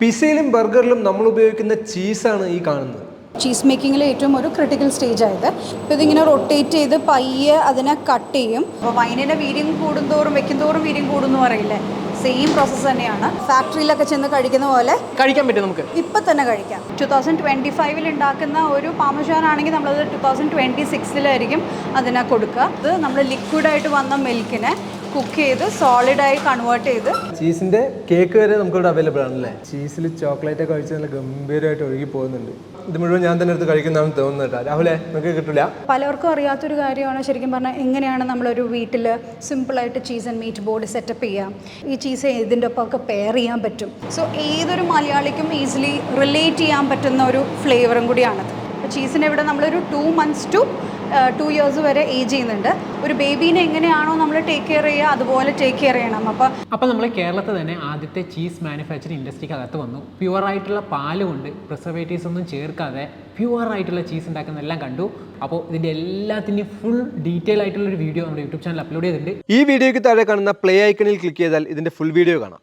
പിസയിലും ബർഗറിലും നമ്മൾ ഉപയോഗിക്കുന്ന ചീസാണ് ഈ കാണുന്നത്. ചീസ് മേക്കിങ്ങിൽ ഏറ്റവും ഒരു ക്രിട്ടിക്കൽ സ്റ്റേജ് ആയത്. ഇപ്പോൾ ഇതിങ്ങനെ റൊട്ടേറ്റ് ചെയ്ത് പയ്യെ അതിനെ കട്ട് ചെയ്യും. അപ്പോൾ വൈനിന്റെ വീര്യം കൂടുന്തോറും വെക്കുന്തോറും വീര്യം കൂടുന്നു പറയില്ലേ? സെയിം പ്രോസസ്സ് തന്നെയാണ്. ഫാക്ടറിയിലൊക്കെ ചെന്ന് കഴിക്കുന്ന പോലെ കഴിക്കാൻ പറ്റും നമുക്ക്. ഇപ്പം തന്നെ കഴിക്കാം. ടു തൗസൻഡ് ട്വന്റി ഫൈവിൽ ഉണ്ടാക്കുന്ന ഒരു പാമഷാൻ ആണെങ്കിൽ നമ്മളത് ടു തൗസൻഡ് ട്വന്റി സിക്സിലായിരിക്കും അതിനെ കൊടുക്കുക. അത് നമ്മൾ ലിക്വിഡായിട്ട് വന്ന മിൽക്കിനെ കുക്ക് ചെയ്ത് സോളിഡായി കൺവേർട്ട് ചെയ്ത് ചീസിന്റെ കേക്ക് വരെ നമുക്ക് അവൈലബിൾ ആണല്ലേ ചീസിൽ ചോക്ലേറ്റ് ഒക്കെ കഴിച്ച് നല്ല ഗംഭീരമായിട്ട് ഒഴുകി പോകുന്നുണ്ട്. ഇത് മുഴുവൻ ഞാൻ തന്നെ എടുത്ത് കഴിക്കുന്നതാണ് തോന്നുന്നത് കേട്ടോ. രാഹുലെ നമുക്ക് കിട്ടില്ല പലർക്കും അറിയാത്തൊരു കാര്യമാണ് ശരിക്കും പറഞ്ഞാൽ എങ്ങനെയാണ് നമ്മളൊരു വീട്ടിൽ സിമ്പിളായിട്ട് cheese and meat board setup ചെയ്യാം. ഈ ചീസ് ഇതിന്റെ ഒപ്പമൊക്കെ പെയർ ചെയ്യാൻ പറ്റും. സോ ഏതൊരു മലയാളിക്കും ഈസിലി റിലേറ്റ് ചെയ്യാൻ പറ്റുന്ന ഒരു ഫ്ലേവറും കൂടിയാണത്. അപ്പോൾ ചീസിനെ ഇവിടെ നമ്മളൊരു two months to two years വരെ ഏജ് ചെയ്യുന്നുണ്ട്. ഒരു ബേബീനെ എങ്ങനെയാണോ നമ്മൾ ടേക്ക് കെയർ ചെയ്യുക അതുപോലെ ടേക്ക് കെയർ ചെയ്യണം. അപ്പോൾ അപ്പോൾ നമ്മൾ കേരളത്തിൽ തന്നെ ആദ്യത്തെ ചീസ് മാനുഫാക്ചറിങ് ഇൻഡസ്ട്രിക്ക് അകത്ത് വന്നു. പ്യുവർ ആയിട്ടുള്ള പാൽ കൊണ്ട് പ്രിസർവേറ്റീവ്സ് ഒന്നും ചേർക്കാതെ പ്യുവർ ആയിട്ടുള്ള ചീസ് ഉണ്ടാക്കുന്ന എല്ലാം കണ്ടു. അപ്പോൾ ഇതിന്റെ എല്ലാത്തിന്റെയും ഫുൾ ഡീറ്റെയിൽ ആയിട്ടുള്ള ഒരു വീഡിയോ നമ്മുടെ യൂട്യൂബ് ചാനൽ അപ്ലോഡ് ചെയ്തിട്ടുണ്ട്. ഈ വീഡിയോയ്ക്ക് താഴെ കാണുന്ന പ്ലേ ഐക്കണിൽ ക്ലിക്ക് ചെയ്താൽ ഇതിന്റെ ഫുൾ വീഡിയോ കാണാം.